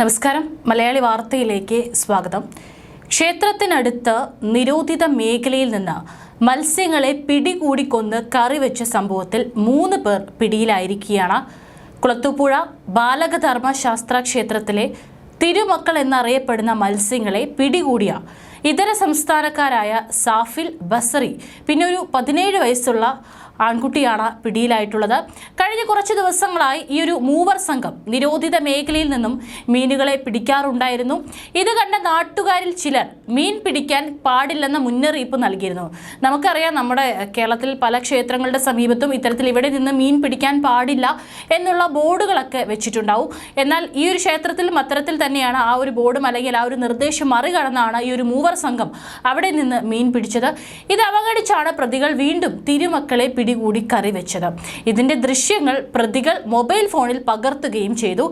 നമസ്കാരം. മലയാളി വാർത്തയിലേക്ക് സ്വാഗതം. ക്ഷേത്രത്തിനടുത്ത് നിരോധിത മേഖലയിൽ നിന്ന് മത്സ്യങ്ങളെ പിടികൂടിക്കൊന്ന് കറി കറിവെച്ച സംഭവത്തിൽ മൂന്ന് പേർ പിടിയിലായിരിക്കുകയാണ്. കുളത്തുപുഴ ബാലകധർമ്മ ശാസ്ത്ര ക്ഷേത്രത്തിലെ തിരുമക്കൾ എന്നറിയപ്പെടുന്ന മത്സ്യങ്ങളെ പിടികൂടിയ ഇതര സംസ്ഥാനക്കാരായ സാഫിൽ ബസറി പിന്നെ ഒരു പതിനേഴ് വയസ്സുള്ള ആൺകുട്ടിയാണ് പിടിയിലായിട്ടുള്ളത്. കഴിഞ്ഞ കുറച്ച് ദിവസങ്ങളായി ഈ ഒരു മൂവർ സംഘം നിരോധിത മേഖലയിൽ നിന്നും മീനുകളെ പിടിക്കാറുണ്ടായിരുന്നു. ഇത് കണ്ട നാട്ടുകാരിൽ ചിലർ മീൻ പിടിക്കാൻ പാടില്ലെന്ന മുന്നറിയിപ്പ് നൽകിയിരുന്നു. നമുക്കറിയാം നമ്മുടെ കേരളത്തിൽ പല ക്ഷേത്രങ്ങളുടെ സമീപത്തും ഇത്തരത്തിൽ ഇവിടെ നിന്ന് മീൻ പിടിക്കാൻ പാടില്ല എന്നുള്ള ബോർഡുകളൊക്കെ വെച്ചിട്ടുണ്ടാവും. എന്നാൽ ഈ ഒരു ക്ഷേത്രത്തിലും അത്തരത്തിൽ തന്നെയാണ് ആ ഒരു ബോർഡും അല്ലെങ്കിൽ ആ ഒരു നിർദ്ദേശം മറികടന്നാണ് ഈ ഒരു മൂവർ സംഘം അവിടെ നിന്ന് മീൻ പിടിച്ചത്. ഇത് അവഗണിച്ചാണ് പ്രതികൾ വീണ്ടും തിരുമക്കളെ പിടികൂടി കറി വെച്ചത്. ഇതിന്റെ ദൃശ്യങ്ങൾ പ്രതികൾ മൊബൈൽ ഫോണിൽ പകർത്തുകയും ചെയ്തു.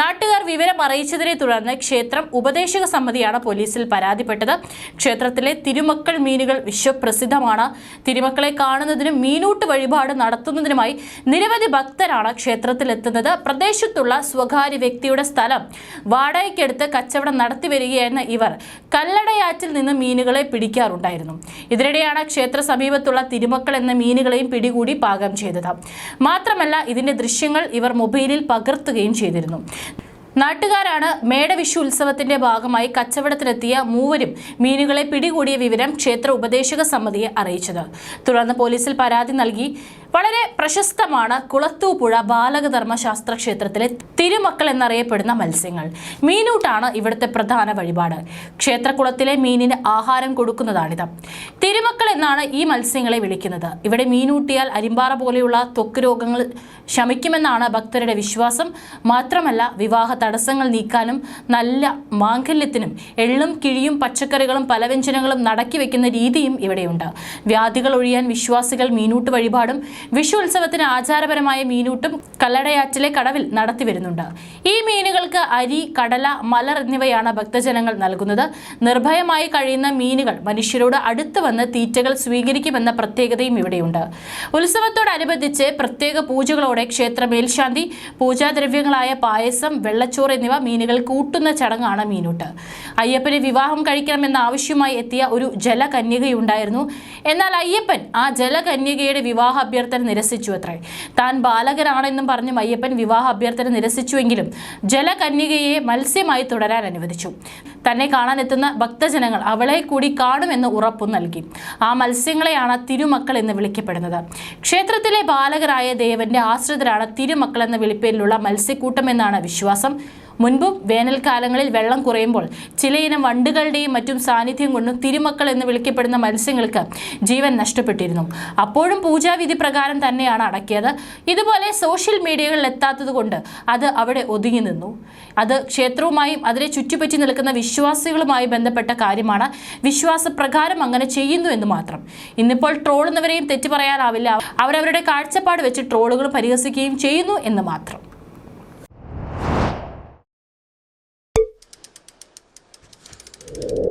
നാട്ടുകാർ വിവരം അറിയിച്ചതിനെ തുടർന്ന് ക്ഷേത്രം ഉപദേശക സമിതിയാണ് പോലീസിൽ പരാതിപ്പെട്ടത്. ക്ഷേത്രത്തിലെ തിരുമക്കൾ മീനുകൾ വിശ്വപ്രസിദ്ധമാണ്. തിരുമക്കളെ കാണുന്നതിനും മീനൂട്ട് വഴിപാട് നടത്തുന്നതിനുമായി നിരവധി ഭക്തരാണ് ക്ഷേത്രത്തിലെത്തുന്നത്. പ്രദേശത്തുള്ള സ്വകാര്യ വ്യക്തിയുടെ സ്ഥലം വാടകയ്ക്കെടുത്ത് കച്ചവടം നടത്തി വരികയായിരുന്ന ഇവർ. കല്ലടയാറ്റിൽ നിന്ന് മീനുകളെ പിടിക്കാറുണ്ടായിരുന്നു. ഇതിനിടെയാണ് ക്ഷേത്ര സമീപത്തുള്ള തിരുമക്കൾ എന്ന മീനുകളെയും പിടികൂടി പാകം ചെയ്തത്. മാത്രമല്ല ഇതിന്റെ ദൃശ്യങ്ങൾ ഇവർ മൊബൈലിൽ പകർത്തുകയും ചെയ്തിരുന്നു. നാട്ടുകാരാണ് മേടവിഷു ഉത്സവത്തിന്റെ ഭാഗമായി കച്ചവടത്തിലെത്തിയ മൂവരും മീനുകളെ പിടികൂടിയ വിവരം ക്ഷേത്ര ഉപദേശക സമിതിയെ അറിയിച്ചത്. തുടർന്ന് പോലീസിൽ പരാതി നൽകി വളരെ പ്രശസ്തമാണ് കുളത്തൂപ്പുഴ ബാലകധർമ്മ ശാസ്ത്ര ക്ഷേത്രത്തിലെ തിരുമക്കൾ എന്നറിയപ്പെടുന്ന മത്സ്യങ്ങൾ. മീനൂട്ടാണ് ഇവിടുത്തെ പ്രധാന വഴിപാട്. ക്ഷേത്രക്കുളത്തിലെ മീനിന് ആഹാരം കൊടുക്കുന്നതാണിത്. തിരുമക്കൾ എന്നാണ് ഈ മത്സ്യങ്ങളെ വിളിക്കുന്നത്. ഇവിടെ മീനൂട്ടിയാൽ അരിമ്പാറ പോലെയുള്ള തൊക്ക് രോഗങ്ങൾ ശമിക്കുമെന്നാണ് ഭക്തരുടെ വിശ്വാസം. മാത്രമല്ല വിവാഹ തടസ്സങ്ങൾ നീക്കാനും നല്ല മാംഗല്യത്തിനും എള്ളും കിഴിയും പച്ചക്കറികളും പലവ്യഞ്ജനങ്ങളും നടക്കി വെക്കുന്ന രീതിയും ഇവിടെയുണ്ട്. വ്യാധികൾ ഒഴിയാൻ വിശ്വാസികൾ മീനൂട്ട് വഴിപാടും വിഷു ഉത്സവത്തിന് ആചാരപരമായ മീനൂട്ടും കല്ലടയാറ്റിലെ കടവിൽ നടത്തി വരുന്നുണ്ട്. ഈ മീനുകൾക്ക് അരി കടല മലർ എന്നിവയാണ് ഭക്തജനങ്ങൾ നൽകുന്നത്. നിർഭയമായി കഴിയുന്ന മീനുകൾ മനുഷ്യരോട് അടുത്ത് വന്ന് തീറ്റകൾ സ്വീകരിക്കുമെന്ന പ്രത്യേകതയും ഇവിടെയുണ്ട്. ഉത്സവത്തോടനുബന്ധിച്ച് പ്രത്യേക പൂജകളോടെ ക്ഷേത്ര മേൽശാന്തി പൂജാദ്രവ്യങ്ങളായ പായസം വെള്ളച്ചോറ് എന്നിവ മീനുകൾ കൂട്ടുന്ന ചടങ്ങാണ് മീനൂട്ട്. അയ്യപ്പന് വിവാഹം കഴിക്കണമെന്ന ആവശ്യമായി എത്തിയ ഒരു ജലകന്യകയുണ്ടായിരുന്നു. എന്നാൽ അയ്യപ്പൻ ആ ജലകന്യകയുടെ വിവാഹ നിരസിച്ചു അത്രേ. താൻ ബാലകനാണെന്നും പറഞ്ഞ് അയ്യപ്പൻ വിവാഹ അഭ്യർത്ഥന നിരസിച്ചുവെങ്കിലും ജലകന്യകയെ മത്സ്യമായി തുടരാൻ അനുവദിച്ചു. തന്നെ കാണാനെത്തുന്ന ഭക്തജനങ്ങൾ അവളെ കൂടി കാണുമെന്ന് ഉറപ്പും നൽകി. ആ മത്സ്യങ്ങളെയാണ് തിരുമക്കൾ എന്ന് വിളിക്കപ്പെടുന്നത്. ക്ഷേത്രത്തിലെ ബാലകരായ ദേവന്റെ ആശ്രിതരാണ് തിരുമക്കൾ എന്ന വിളിപ്പേരിലുള്ള മത്സ്യക്കൂട്ടം എന്നാണ് വിശ്വാസം. മുൻപും വേനൽക്കാലങ്ങളിൽ വെള്ളം കുറയുമ്പോൾ ചിലയിനം വണ്ടുകളുടെയും മറ്റും സാന്നിധ്യം കൊണ്ടും തിരുമക്കൾ എന്ന് വിളിക്കപ്പെടുന്ന മത്സ്യങ്ങൾക്ക് ജീവൻ നഷ്ടപ്പെട്ടിരുന്നു. അപ്പോഴും പൂജാവിധി പ്രകാരം തന്നെയാണ് അടക്കിയത്. ഇതുപോലെ സോഷ്യൽ മീഡിയകളിൽ എത്താത്തതുകൊണ്ട് അത് അവിടെ ഒതുങ്ങി നിന്നു. അത് ക്ഷേത്രവുമായും അതിനെ ചുറ്റിപ്പറ്റി നിൽക്കുന്ന വിശ്വാസികളുമായി ബന്ധപ്പെട്ട കാര്യമാണ്. വിശ്വാസപ്രകാരം അങ്ങനെ ചെയ്യുന്നു എന്ന് മാത്രം. ഇന്നിപ്പോൾ ട്രോളുന്നവരെയും തെറ്റു പറയാനാവില്ല. അവരവരുടെ കാഴ്ചപ്പാട് വെച്ച് ട്രോളുകൾ പരിഹസിക്കുകയും ചെയ്യുന്നു എന്ന് മാത്രം. you